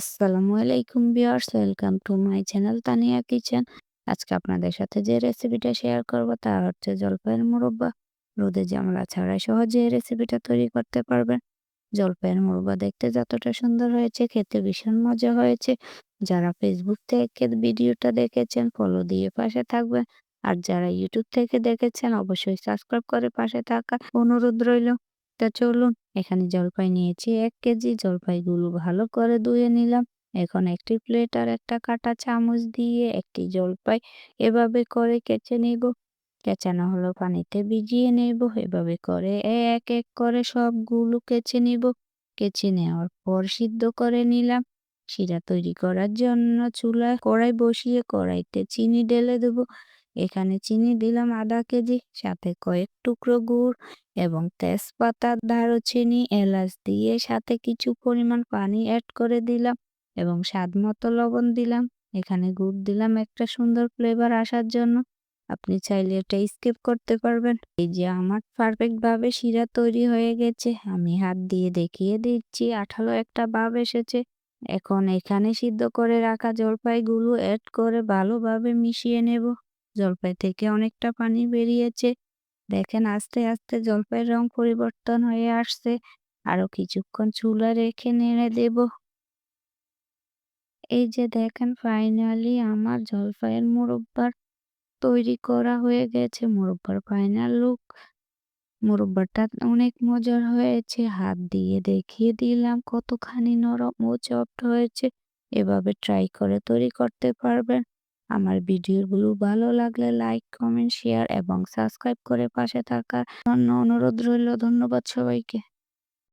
আসসালামু আলাইকুম viewers, welcome to my channel Tania kitchen. আজকে আপনাদের সাথে যে রেসিপিটা শেয়ার করব তা হচ্ছে জলপাইয়ের মুরব্বা। রোদে জামলা ছাড়াই সহজে এই রেসিপিটা তৈরি করতে পারবেন। জলপাইয়ের মুরব্বা দেখতে যতটা সুন্দর হয়েছে, খেতে ভীষণ মজা হয়েছে। যারা ফেসবুক থেকে ভিডিওটা দেখেছেন ফলো দিয়ে পাশে থাকবেন। আর যারা ইউটিউব থেকে দেখেছেন, অবশ্যই সাবস্ক্রাইব করে পাশে থাকার অনুরোধ রইল। তা চলুন এখানে জলপাই নিয়েছি এক কেজি, জলপাইগুলো ভালো করে ধুয়ে নিলাম। এখন একটি প্লেট আর একটা কাটা চামচ দিয়ে একটি জলপাই এভাবে করে কেচে নিব। কেচানো হলো পানিতে ভিজিয়ে নেব, এভাবে করে এক এক করে সবগুলো কেচে নিব। কেচে নেওয়ার পর সিদ্ধ করে নিলাম। শিরা তৈরি করার জন্য চুলায় কড়াই বসিয়ে কড়াইতে চিনি ঢেলে দেব। এখানে চিনি দিলাম আধা কেজি, সাথে কয়েক টুকরো গুড় এবং তেজপাতা দারুচিনি এলাচ দিয়ে সাথে কিছু পরিমাণ পানি অ্যাড করে দিলাম এবং স্বাদ মতো লবণ দিলাম। এখানে গুড় দিলাম একটা সুন্দর ফ্লেভার আসার জন্য। আপনি চাইলে এটা স্কিপ করতে পারবেন। এই যে আমার পারফেক্ট ভাবে শিরা তৈরি হয়ে গেছে। আমি হাত দিয়ে দেখিয়ে দিচ্ছি, আঠালো একটা ভাব এসেছে। এখন এখানে সিদ্ধ করে রাখা জলপাইগুলো অ্যাড করে ভালোভাবে মিশিয়ে নেব। জলপাই থেকে অনেকটা পানি বেরিয়েছে। দেখেন আস্তে আস্তে জলপাইয়ের রং পরিবর্তন হয়ে আসছে। আরও কিছুক্ষণ চুলা রেখে নেড়ে দেব। এই যে দেখেন ফাইনালি আমার জলপাইয়ের মুরব্বার তৈরি করা হয়ে গেছে। মুরব্বার ফাইনাল লুক মুরব্বাটা অনেক মজার হয়েছে। হাত দিয়ে দেখিয়ে দিলাম কতখানি নরম ও চপট হয়েছে। এভাবে ট্রাই করে তৈরি করতে পারবেন। আমার ভিডিওগুলো ভালো লাগলে লাইক, কমেন্ট, শেয়ার এবং সাবস্ক্রাইব করে পাশে থাকার জন্য অনুরোধ রইল। ধন্যবাদ সবাইকে।